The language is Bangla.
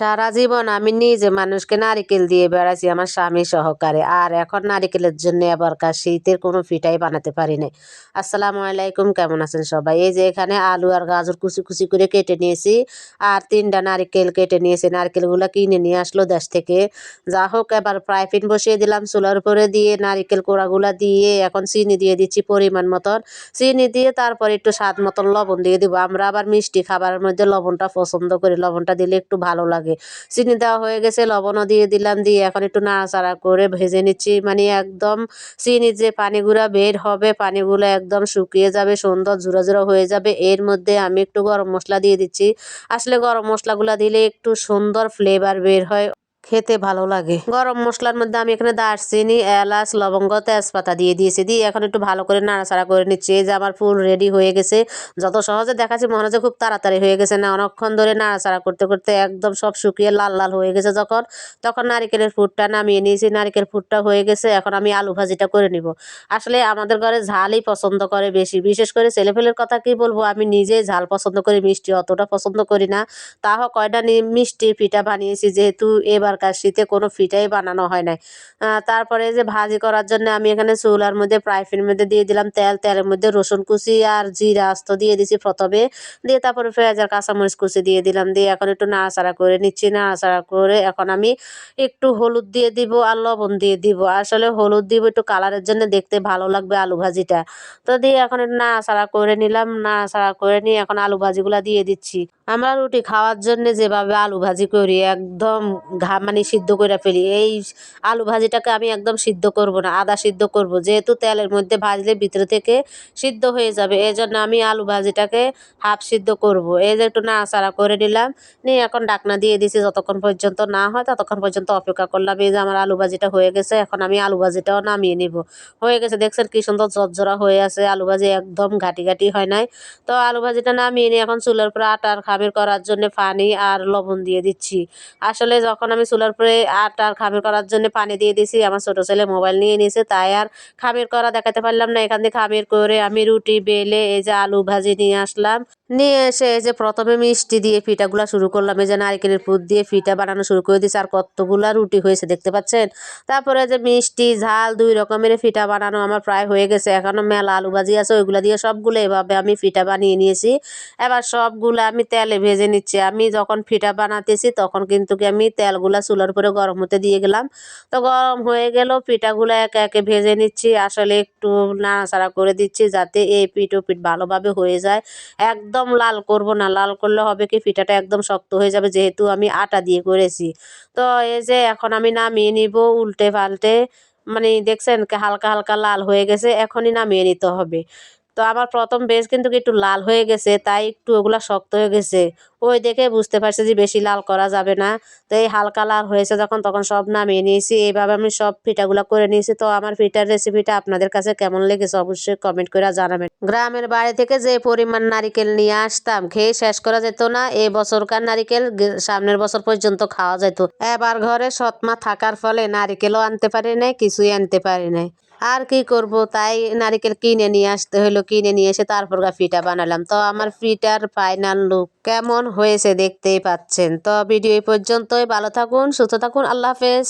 সারা জীবন আমি নিজে মানুষকে নারিকেল দিয়ে বেড়াইছি, আমার স্বামী সহকারে। আর এখন নারিকেলের জন্য আবার কা শীতের কোনো পিঠাই বানাতে পারি নাই। আসসালামু আলাইকুম, কেমন আছেন সবাই? এই যে এখানে আলু আর গাজর কুচি কুচি করে কেটে নিয়েছি, আর তিনটা নারিকেল কেটে নিয়েছি। নারকেলগুলো কিনে নিয়ে আসলো দেশ থেকে। যা হোক, এবার ফ্রাই প্যান বসিয়ে দিলাম চুলার উপরে দিয়ে নারিকেল কোড়াগুলা দিয়ে এখন চিনি দিয়ে দিচ্ছি পরিমাণ মতন। চিনি দিয়ে তারপর একটু স্বাদ মতন লবণ দিয়ে দিব। আমরা আবার মিষ্টি খাবারের মধ্যে লবণটা পছন্দ করি। লবণটা দিলে একটু ভালো লাগে। চিনি দেওয়া হয়ে গেছে, লবণও দিয়ে দিলাম, দিয়ে এখন একটু নাড়াচাড়া করে ভেজে নিচ্ছি। মানে একদম চিনির যে পানিগুলো বের হবে, পানিগুলো একদম শুকিয়ে যাবে, সুন্দর জোড়া জোড়া হয়ে যাবে। এর মধ্যে আমি একটু গরম মশলা দিয়ে দিচ্ছি। আসলে গরম মশলাগুলো দিলে একটু সুন্দর ফ্লেভার বের হয়। খেতে ভালো লাগে। গরম মশলার মধ্যে আমি এখানে দারচিনি, এলাচ, লবঙ্গ, তেজপাতা দিয়ে দিয়েছি। দিয়ে এখন একটু ভালো করে নাড়াচাড়া করে নিচ্ছি। যে আমার ফুল রেডি হয়ে গেছে। যত সহজে দেখাচ্ছি, মনে হচ্ছে খুব তাড়াতাড়ি হয়ে গেছে না? অনেকক্ষণ ধরে নাড়াচাড়া করতে করতে একদম সব শুকিয়ে লাল লাল হয়ে গেছে যখন। তখন নারিকেলের ফুটটা নামিয়ে নিয়েছি। নারিকেল ফুটটা হয়ে গেছে। এখন আমি আলু ভাজিটা করে নিব। আসলে আমাদের ঘরে ঝালই পছন্দ করে বেশি। বিশেষ করে ছেলেফেলের কথা কি বলব? আমি নিজেই ঝাল পছন্দ করি, মিষ্টি অতটা পছন্দ করি না। তাও কয়টা মিষ্টি পিঠা বানিয়েছি যেহেতু এবার এবারকার শীতে কোনো ফিটাই বানানো হয় নাই। তারপরে যে ভাজি করার জন্য আমি এখানে চুলার মধ্যে ফ্রাই মধ্যে দিয়ে দিলাম তেল। তেলের মধ্যে রসুন কুচি আর জিরা আস্ত দিয়ে দিছি প্রথমে। দিয়ে তারপরে পেঁয়াজ আর কাঁচামরিচ কুচি দিয়ে দিলাম। দিয়ে এখন একটু নাড়াচাড়া করে নিচ্ছি। নাড়াচাড়া করে এখন আমি একটু হলুদ দিয়ে দিব আর লবণ দিয়ে দিব। আসলে হলুদ দিব একটু কালারের জন্য দেখতে ভালো লাগবে আলু ভাজিটা। তো দিয়ে এখন একটু নাড়াচাড়া করে নিলাম। নাড়াচাড়া করে নিয়ে এখন আলু ভাজিগুলা দিয়ে দিচ্ছি। আমরা রুটি খাওয়ার জন্য যেভাবে আলু ভাজি করি, একদম ঘা মানে সিদ্ধ করে ফেলি। এই আলু ভাজিটাকে আমি একদম সিদ্ধ করব না, আদা সিদ্ধ করব। যেহেতু তেলের মধ্যে ভাজলে ভিতরে থেকে সিদ্ধ হয়ে যাবে এই জন্য আমি আলু ভাজিটাকে হাফ সিদ্ধ করব। এই যে একটু নাড়াচাড়া করে নিলাম, নিয়ে এখন ডাকনা দিয়ে দিছি, যতক্ষণ পর্যন্ত না হয় ততক্ষণ পর্যন্ত অপেক্ষা করলাম। এই যে আমার আলু ভাজিটা হয়ে গেছে, এখন আমি আলু ভাজিটাও নামিয়ে নিব। হয়ে গেছে, দেখছেন কি সুন্দর ঝরঝরা হয়ে আছে, আলু ভাজি একদম ঘাটি ঘাটি হয় নাই। তো আলু ভাজিটা নামিয়ে নিয়ে এখন চুলের উপরে আটার খামির করার জন্য পানি আর লবণ দিয়ে দিচ্ছি। আসলে যখন আমি চুলার পরে আটার খামির করার জন্য পানি দিয়ে দিয়েছি আমার ছোটো ছেলে মোবাইল নিয়ে নিয়েছে তাই আর খামির করা দেখাতে পারলাম না। এখান থেকে খামির করে আমি রুটি, বেলে, এই যে আলু ভাজি নিয়ে আসলাম। নিয়ে এসে এই যে প্রথমে মিষ্টি দিয়ে ফিটাগুলো শুরু করলাম, এই যে নারিকেলের পুর দিয়ে ফিটা বানানো শুরু করে দিয়েছি, আর কতগুলা রুটি হয়েছে দেখতে পাচ্ছেন? তারপরে যে মিষ্টি, ঝাল, দুই রকমের ফিটা বানানো আমার প্রায় হয়ে গেছে। এখনও মেলা আলু ভাজি আছে, ওইগুলো দিয়ে সবগুলো এভাবে আমি ফিটা বানিয়ে নিয়েছি। এবার সবগুলো আমি তেলে ভেজে নিচ্ছি। আমি যখন ফিটা বানাতেছি তখন কিন্তু কি আমি তেলগুলা চুলার উপরে গরম হতে দিয়ে গেলাম। তো গরম হয়ে গেল, পিঠাগুলো একে একে ভেজে নিচ্ছি। আসলে একটু নাড়াচাড়া করে দিচ্ছি যাতে এই পিঠ ও পিঠ ভালোভাবে হয়ে যায়। একদম লাল করব না, লাল করলে হবে কি পিঠাটা একদম শক্ত হয়ে যাবে যেহেতু আমি আটা দিয়ে করেছি। তো এই যে এখন আমি নামিয়ে নিব উল্টে পাল্টে। মানে দেখছেন হালকা হালকা লাল হয়ে গেছে, এখনই নামিয়ে নিতে হবে। তো আমার প্রথম বেশ কিন্তু একটু লাল হয়ে গেছে, তাই একটু ওগুলা শক্ত হয়ে গেছে। ওই দেখে বুঝতে পারছি যে বেশি লাল করা যাবে না। তো এই হালকা লাল হয়েছে যখন, তখন সব নামিয়ে নিয়েছি। এইভাবে আমি সব পিঠাগুলো করে নিয়েছি। তো আমার পিঠার রেসিপিটা আপনাদের কাছে কেমন লেগেছে অবশ্যই কমেন্ট করে জানাবেন। গ্রামের বাড়ি থেকে যে পরিমাণ নারিকেল নিয়ে আসতাম, খেয়ে শেষ করা যেত না। এই বছরকার নারিকেল সামনের বছর পর্যন্ত খাওয়া যেত। এবার ঘরে সৎমা থাকার ফলে নারিকেলও আনতে পারি নাই, কিছুই আনতে পারি নাই। আর কি করব? তাই নারিকেল কিনে নিয়ে আসতে হলো কিনে নিয়ে এসে তারপর ফিটা বানালাম। তো আমার ফিটার ফাইনাল লুক কেমন হয়েছে দেখতেই পাচ্ছেন। তো ভিডিও এই পর্যন্তই, ভালো থাকুন, সুস্থ থাকুন, আল্লাহ হাফেজ।